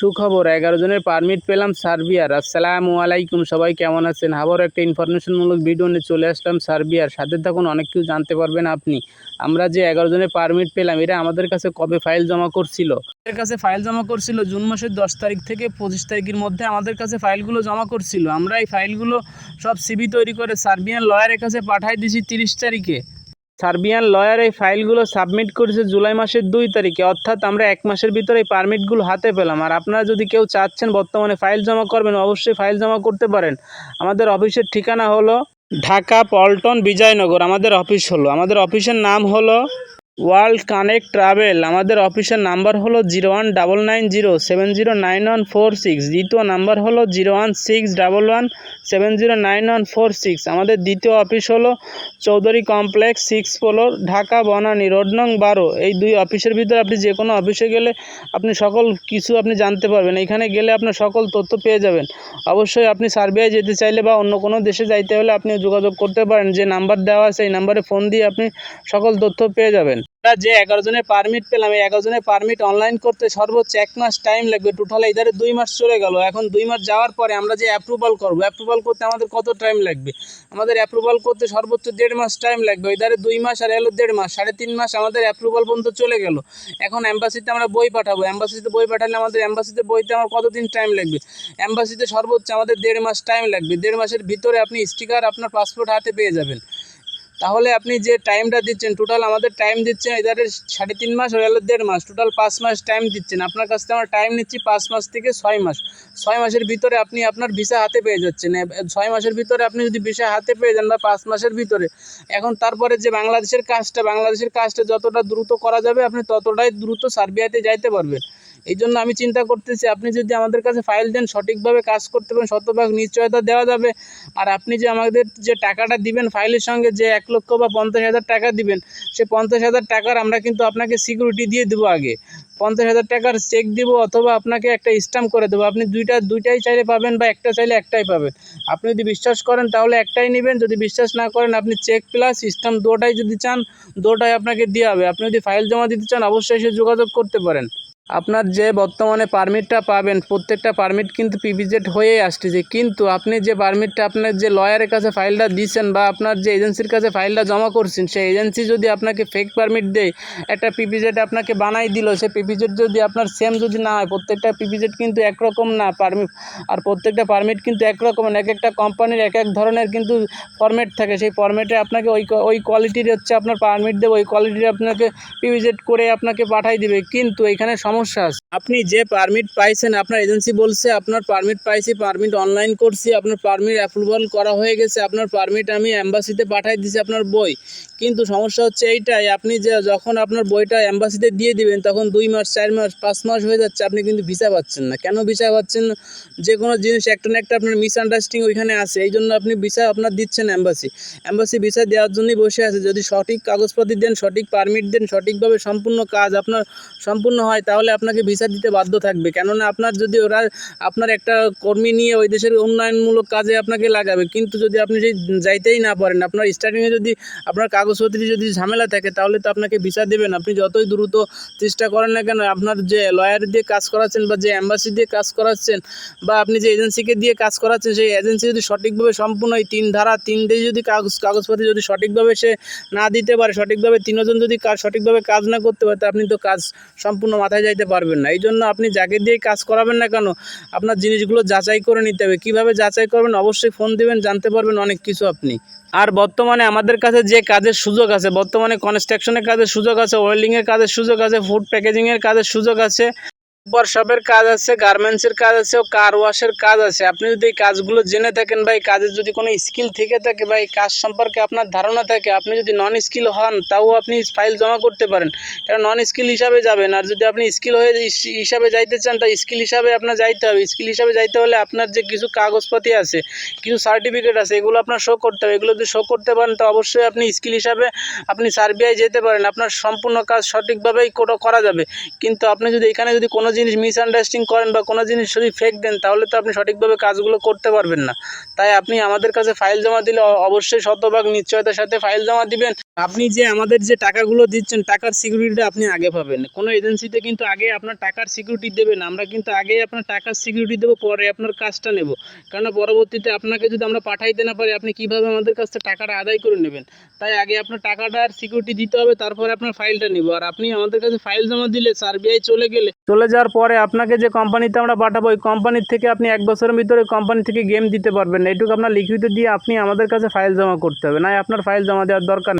সুখবর, এগারো জনের পারমিট পেলাম সার্বিয়ার। আসসালামু আলাইকুম, সবাই কেমন আছেন? আবারও একটা ইনফরমেশনমূলক ভিডিও নিয়ে চলে আসলাম সার্বিয়ার। সাথে থাকুন, অনেক কিছু জানতে পারবেন আপনি। আমরা যে এগারো জনের পারমিট পেলাম, এরা আমাদের কাছে কবে ফাইল জমা করছিল? আমাদের কাছে ফাইল জমা করছিল জুন মাসের দশ তারিখ থেকে পঁচিশ তারিখের মধ্যে আমাদের কাছে ফাইলগুলো জমা করছিল। আমরা এই ফাইলগুলো সব সিবি তৈরি করে সার্বিয়ান লয়ারের কাছে পাঠাই দিয়েছি তিরিশ তারিখে। সার্বিয়ান লয়ার এই ফাইলগুলো সাবমিট করেছে জুলাই মাসের দুই তারিখে, অর্থাৎ আমরা এক মাসের ভিতরে এই পারমিটগুলো হাতে পেলাম। আর আপনারা যদি কেউ চাচ্ছেন বর্তমানে ফাইল জমা করবেন, অবশ্যই ফাইল জমা করতে পারেন। আমাদের অফিসের ঠিকানা হলো ঢাকা, পল্টন, বিজয়নগর। আমাদের অফিস হলো, আমাদের অফিসের নাম হলো ওয়ার্ল্ড কানেক্ট ট্রাভেল। আমাদের অফিসের নাম্বার হলো zero one double nine zero seven zero nine one four six. দ্বিতীয় নাম্বার হলো zero one six double one seven zero nine one four six. আমাদের দ্বিতীয় অফিস হলো Chowdhury complex six floor, Dhaka, Banani, road নং বারো। এই দুই অফিসের ভিতরে আপনি যে কোনো অফিসে গেলে আপনি সকল কিছু আপনি জানতে পারবেন। এখানে গেলে আপনার সকল তথ্য পেয়ে যাবেন। অবশ্যই আপনি সার্বিয়ায় যেতে চাইলে বা অন্য কোনো দেশে যাইতে হলে আপনি যোগাযোগ করতে পারেন। যে নাম্বার দেওয়া আছে, এই নাম্বারে ফোন দিয়ে আপনি সকল তথ্য পেয়ে যাবেন। আমরা যে এগারো জনের পারমিট পেলাম, এই এগারো জনের পারমিট অনলাইন করতে সর্বোচ্চ এক মাস টাইম লাগবে। টোটাল ইধারে দুই মাস চলে গেল। এখন দুই মাস যাওয়ার পরে আমরা যে অ্যাপ্রুভাল করব অ্যাপ্রুভাল করতে আমাদের কত টাইম লাগবে? আমাদের অ্যাপ্রুভাল করতে সর্বোচ্চ দেড় মাস টাইম লাগবে। ইধারে দুই মাস আর এলো দেড় মাস, সাড়ে তিন মাস আমাদের অ্যাপ্রুভাল পর্যন্ত চলে গেল। এখন অ্যাম্বাসিতে আমরা বই পাঠাবো। অ্যাম্বাসিতে বই পাঠালে আমাদের অ্যাম্বাসিতে বইতে আমার কতদিন টাইম লাগবে? অ্যাম্বাসিতে সর্বোচ্চ আমাদের দেড় মাস টাইম লাগবে। দেড় মাসের ভিতরে আপনি স্টিকার আপনার পাসপোর্ট হাতে পেয়ে যাবেন। তাহলে আপনি যে টাইমটা দিচ্ছেন টোটাল আমাদের টাইম দিচ্ছেন এদারে সাড়ে তিন মাস হয়ে গেল, দেড় মাস। টোটাল পাঁচ মাস টাইম দিচ্ছেন। আপনার কাছ থেকে আমরা টাইম নিচ্ছি পাঁচ মাস থেকে ছয় মাস। ছয় মাসের ভিতরে আপনি আপনার ভিসা হাতে পেয়ে যাচ্ছেন। ছয় মাসের ভিতরে আপনি যদি ভিসা হাতে পেয়ে যান বা পাঁচ মাসের ভিতরে, এখন তারপরে যে বাংলাদেশের কাজটা বাংলাদেশের কাজটা যতটা দ্রুত করা যাবে, আপনি ততটাই দ্রুত সার্বিয়াতে যাইতে পারবেন। এই জন্য আমি চিন্তা করতেছি, আপনি যদি আমাদের কাছে ফাইল দেন, সঠিকভাবে কাজ করতে পারেন শতভাগ নিশ্চয়তা দেওয়া যাবে। আর আপনি যে আমাদের যে টাকাটা দিবেন ফাইলের সঙ্গে, যে এক লক্ষ বা পঞ্চাশ হাজার টাকা দিবেন, সে পঞ্চাশ হাজার টাকার আমরা কিন্তু আপনাকে সিকিউরিটি দিয়ে দেবো আগে। পঞ্চাশ হাজার টাকার চেক দিব অথবা আপনাকে একটা স্ট্যাম্প করে দেবো। আপনি দুইটা, দুইটাই চাইলে পাবেন বা একটা চাইলে একটাই পাবেন। আপনি যদি বিশ্বাস করেন, তাহলে একটাই নেবেন। যদি বিশ্বাস না করেন, আপনি চেক প্লাস স্ট্যাম্প দুটাই যদি চান, দুটাই আপনাকে দেওয়া হবে। আপনি যদি ফাইল জমা দিতে চান, অবশ্যই সে যোগাযোগ করতে পারেন। আপনার যে বর্তমানে পারমিটটা পাবেন, প্রত্যেকটা পারমিট কিন্তু পিভিজেড হয়েই আসতেছে। কিন্তু আপনি যে পারমিটটা আপনার যে লয়ারের কাছে ফাইলটা দিয়েছেন বা আপনার যে এজেন্সির কাছে ফাইলটা জমা করছেন, সেই এজেন্সি যদি আপনাকে ফেক পারমিট দেয়, একটা পিপিজেড আপনাকে বানাই দিল সে পিপিজেড যদি আপনার সেম যদি না হয়, প্রত্যেকটা পিপিজেড কিন্তু একরকম না পারমিট আর প্রত্যেকটা পারমিট কিন্তু একরকম এক একটা কোম্পানির এক এক ধরনের কিন্তু ফরম্যাট থাকে। সেই ফরম্যাটে আপনাকে ওই ওই কোয়ালিটির হচ্ছে আপনার পারমিট দেবে, ওই কোয়ালিটির আপনাকে পিভিজেড করে আপনাকে পাঠাই দিবে। কিন্তু এখানে সমস্যা আছে। আপনি যে পারমিট পাইছেন, আপনার এজেন্সি বলছে, আপনার পারমিট পাইছি পারমিট অনলাইন করছি, আপনার পারমিট অ্যাপ্রুভাল করা হয়ে গেছে, আপনার পারমিট আমি অ্যাম্বাসিতে পাঠাই দিয়েছি আপনার বই। কিন্তু সমস্যা হচ্ছে এইটাই, আপনি যে যখন আপনার বইটা অ্যাম্বাসিতে দিয়ে দিবেন, তখন দুই মাস, চার মাস, পাঁচ মাস হয়ে যাচ্ছে, আপনি কিন্তু ভিসা পাচ্ছেন না। কেন ভিসা পাচ্ছেন? যে কোনো জিনিস, একটা না একটা আপনার মিসআন্ডারস্ট্যান্ডিং ওইখানে আছে। এই জন্য আপনি ভিসা আপনার দিচ্ছেন অ্যাম্বাসি অ্যাম্বাসি ভিসা দেওয়ার জন্যই বসে আছে। যদি সঠিক কাগজপত্র দেন, সঠিক পারমিট দেন, সঠিকভাবে সম্পূর্ণ কাজ আপনার সম্পূর্ণ হয়, তাহলে আপনাকে ভিসা দিতে বাধ্য থাকবে। কেননা আপনার যদি ওরা আপনার একটা কর্মী নিয়ে ওই দেশের উন্নয়নমূলক কাজে আপনাকে লাগাবে, কিন্তু যদি আপনি সেই যাইতেই না পারেন, আপনার স্টার্টিংয়ে যদি আপনার কাগজপত্রে যদি ঝামেলা থাকে, তাহলে তো আপনাকে ভিসা দেবেন আপনি যতই দ্রুত চেষ্টা করেন না কেন, আপনার যে লয়ার দিয়ে কাজ করাচ্ছেন বা যে অ্যাম্বাসি দিয়ে কাজ করাচ্ছেন বা আপনি যে এজেন্সিকে দিয়ে কাজ করাচ্ছেন, সেই এজেন্সি যদি সঠিকভাবে সম্পূর্ণ এই তিন ধারা, তিন দিয়ে যদি কাগজ, কাগজপত্র যদি সঠিকভাবে সে না দিতে পারে, সঠিকভাবে তিনজন যদি কাজ সঠিকভাবে কাজ না করতে পারে আপনি তো কাজ সম্পূর্ণ মাথায় যাইতে পারবেন না। এই জন্য আপনি যাকে দিয়ে কাজ করাবেন না কেন, আপনার জিনিসগুলো যাচাই করে নিতে হবে। কীভাবে যাচাই করবেন? অবশ্যই ফোন দেবেন, জানতে পারবেন অনেক কিছু আপনি। আর বর্তমানে আমাদের কাছে যে কাজের সুযোগ আছে, বর্তমানে কনস্ট্রাকশনের কাজের সুযোগ আছে ওয়েল্ডিংয়ের কাজের সুযোগ আছে ফুড প্যাকেজিংয়ের কাজের সুযোগ আছে। ওয়ার্কশপের কাজ আছে গার্মেন্টসের কাজ আছে ও কার ওয়াশের কাজ আছে। আপনি যদি এই কাজগুলো জেনে থাকেন বা এই কাজের যদি কোনো স্কিল থেকে থাকে বা এই কাজ সম্পর্কে আপনার ধারণা থাকে, আপনি যদি নন স্কিল হন, তাও আপনি ফাইল জমা করতে পারেন। কারণ নন স্কিল হিসাবে যাবেন, আর যদি আপনি স্কিল হয়ে হিসাবে যাইতে চান তা স্কিল হিসাবে আপনার যাইতে হবে। স্কিল হিসাবে যাইতে হলে আপনার যে কিছু কাগজপাতি আছে, কিছু সার্টিফিকেট আছে, এগুলো আপনার শো করতে হবে। এগুলো যদি শো করতে পারেন, তো অবশ্যই আপনি স্কিল হিসাবে আপনি সার্বিয়ায় যেতে পারেন। আপনার সম্পূর্ণ কাজ সঠিকভাবেই করা যাবে। কিন্তু আপনি যদি এখানে যদি কোনো জিনিস মিসআন্ডারস্ট্যান্ডিং করেন বা কোনো জিনিস যদি ফেক দেন, তাহলে তো আপনি সঠিকভাবে কাজগুলো করতে পারবেন না। তাই আপনি আমাদের কাছে ফাইল জমা দিলে অবশ্যই শতভাগ নিশ্চয়তার সাথে ফাইল জমা দিবেন। আপনি যে আমাদের যে টাকাগুলো দিচ্ছেন, টাকার সিকিউরিটিটা আপনি আগে পাবেন। কোনো এজেন্সিতে কিন্তু আগে আপনার টাকার সিকিউরিটি দেবে না। আমরা কিন্তু আগে আপনার টাকার সিকিউরিটি দেবো, পরে আপনার কাজটা নেব। কারণ পরবর্তীতে আপনাকে যদি আমরা পাঠাইতে না পারি, আপনি কীভাবে আমাদের কাছ থেকে টাকাটা আদায় করে নেবেন? তাই আগে আপনার টাকাটার সিকিউরিটি দিতে হবে, তারপরে আপনার ফাইলটা নেব। আর আপনি আমাদের কাছে ফাইল জমা দিলে সার্বিআই চলে গেলে, চলে যাওয়ার পরে আপনাকে যে কোম্পানিতে আমরা পাঠাবো, ওই কোম্পানির থেকে আপনি এক বছরের ভিতরে কোম্পানি থেকে গেম দিতে পারবেন এটুকু আপনার লিখিত দিয়ে আপনি আমাদের কাছে ফাইল জমা করতে হবে। না আপনার ফাইল জমা দেওয়ার দরকার।